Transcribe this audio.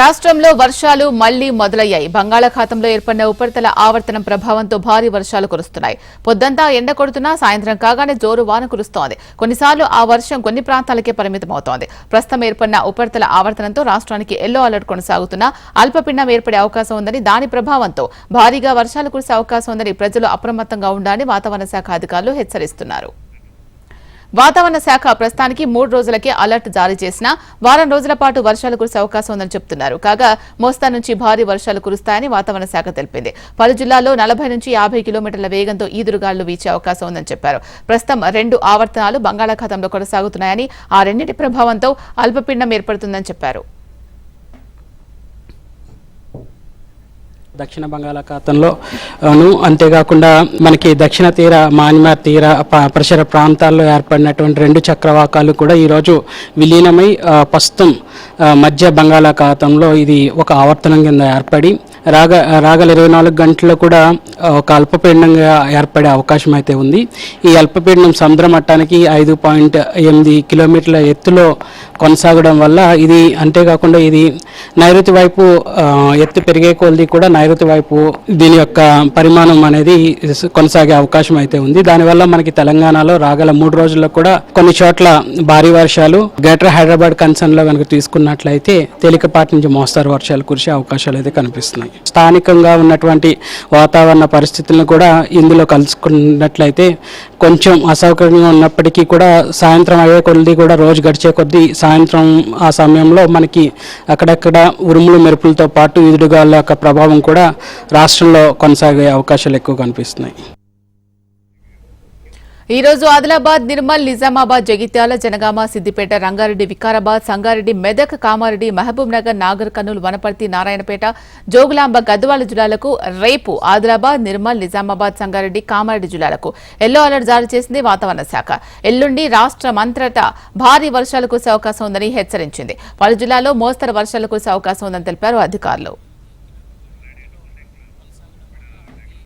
రాష్ట్రంలో వర్షాలు మళ్ళీ మొదలయ్యాయి. బంగాళాఖాతంలో ఏర్పడిన ఉపరితల ఆవర్తనం ప్రభావంతో భారీ వర్షాలు కురుస్తున్నాయి. పొద్దంతా ఎండ కొడుతున్నా సాయంత్రం కాగానే జోరు వాన కురుస్తోంది. కొన్నిసార్లు ఆ వర్షం కొన్ని ప్రాంతాలకే పరిమితమవుతోంది. ప్రస్తుతం ఏర్పడిన ఉపరితల ఆవర్తనంతో రాష్ట్రానికి ఎల్లో అలర్ట్ కొనసాగుతున్నా. అల్పపిండం ఏర్పడే అవకాశం ఉందని దాని ప్రభావంతో భారీగా వర్షాలు కురిసే అవకాశం ఉందని ప్రజలు అప్రమత్తంగా ఉండాలని వాతావరణ శాఖ అధికారులు హెచ్చరిస్తున్నారు. వాతావరణ శాఖ ప్రస్తుతానికి మూడు రోజులకే అలర్ట్ జారీ చేసినా వారం రోజుల పాటు వర్షాలు కురిసే అవకాశం ఉందని చెబుతున్నారు కాగా మోస్తా నుంచి భారీ వర్షాలు కురుస్తాయని వాతావరణ శాఖ తెలిపింది. పలు జిల్లాల్లో నలభై నుంచి యాభై కిలోమీటర్ల వేగంతో ఈదురుగాలు వీచే అవకాశం ఉందని చెప్పారు. ప్రస్తుతం రెండు ఆవర్తనాలు బంగాళాఖాతంలో కొనసాగుతున్నాయని ఆ రెండింటి ప్రభావంతో అల్పపీడనం ఏర్పడుతుందని చెప్పారు. దక్షిణ బంగాళాఖాతంలో. అంతేకాకుండా మనకి దక్షిణ తీర మాన్మార్ తీర పరిసర ప్రాంతాల్లో ఏర్పడినటువంటి రెండు చక్రవాకాలు కూడా ఈరోజు విలీనమై ప్రస్తుతం మధ్య బంగాళాఖాతంలో ఇది ఒక ఆవర్తనం కింద ఏర్పడి రాగ రాగల ఇరవై నాలుగు గంటల్లో కూడా ఒక అల్పపీడనంగా ఏర్పడే అవకాశం అయితే ఉంది. ఈ అల్పపీడనం సముద్ర మట్టానికి ఐదు పాయింట్ ఎనిమిది కిలోమీటర్ల ఎత్తులో కొనసాగడం వల్ల ఇది అంతేకాకుండా ఇది నైరుతి వైపు ఎత్తు పెరిగే కొలది కూడా నైరుతి వైపు దీని యొక్క పరిమాణం అనేది కొనసాగే అవకాశం అయితే ఉంది. దానివల్ల మనకి తెలంగాణలో రాగల మూడు రోజుల్లో కూడా కొన్ని చోట్ల భారీ వర్షాలు గ్రేటర్ హైదరాబాద్ కన్సర్న్లో కనుక తీసుకున్నట్లయితే తేలికపాటి నుంచి మోస్తారు వర్షాలు కురిసే అవకాశాలు అయితే కనిపిస్తున్నాయి. స్థానికంగా ఉన్నటువంటి వాతావరణ పరిస్థితులను కూడా ఇందులో కలుసుకున్నట్లయితే కొంచెం అసౌకర్యంగా ఉన్నప్పటికీ కూడా సాయంత్రం అయ్యే కొద్ది కూడా రోజు గడిచే కొద్దీ సాయంత్రం ఆ సమయంలో మనకి అక్కడక్కడ ఉరుములు మెరుపులతో పాటు ఈదుడుగాల యొక్క ప్రభావం కూడా రాష్ట్రంలో కొనసాగే అవకాశాలు ఎక్కువ కనిపిస్తున్నాయి. ఈ రోజు ఆదిలాబాద్ నిర్మల్ నిజామాబాద్ జగిత్యాల జనగామ సిద్దిపేట రంగారెడ్డి వికారాబాద్ సంగారెడ్డి మెదక్ కామారెడ్డి మహబూబ్ నగర్ నాగర్ కర్నూలు వనపర్తి నారాయణపేట జోగులాంబ గద్వాల జిల్లాలకు రేపు ఆదిలాబాద్ నిర్మల్ నిజామాబాద్ సంగారెడ్డి కామారెడ్డి జిల్లాలకు ఎల్లో అలర్ట్ జారీ చేసింది వాతావరణ శాఖ. ఎల్లుండి రాష్ట్రమంతటా భారీ వర్షాలు కురిసే అవకాశం ఉందని హెచ్చరించింది. పలు జిల్లాల్లో మోస్తరు వర్షాలు కురిసే అవకాశం ఉందని తెలిపారు అధికారులు.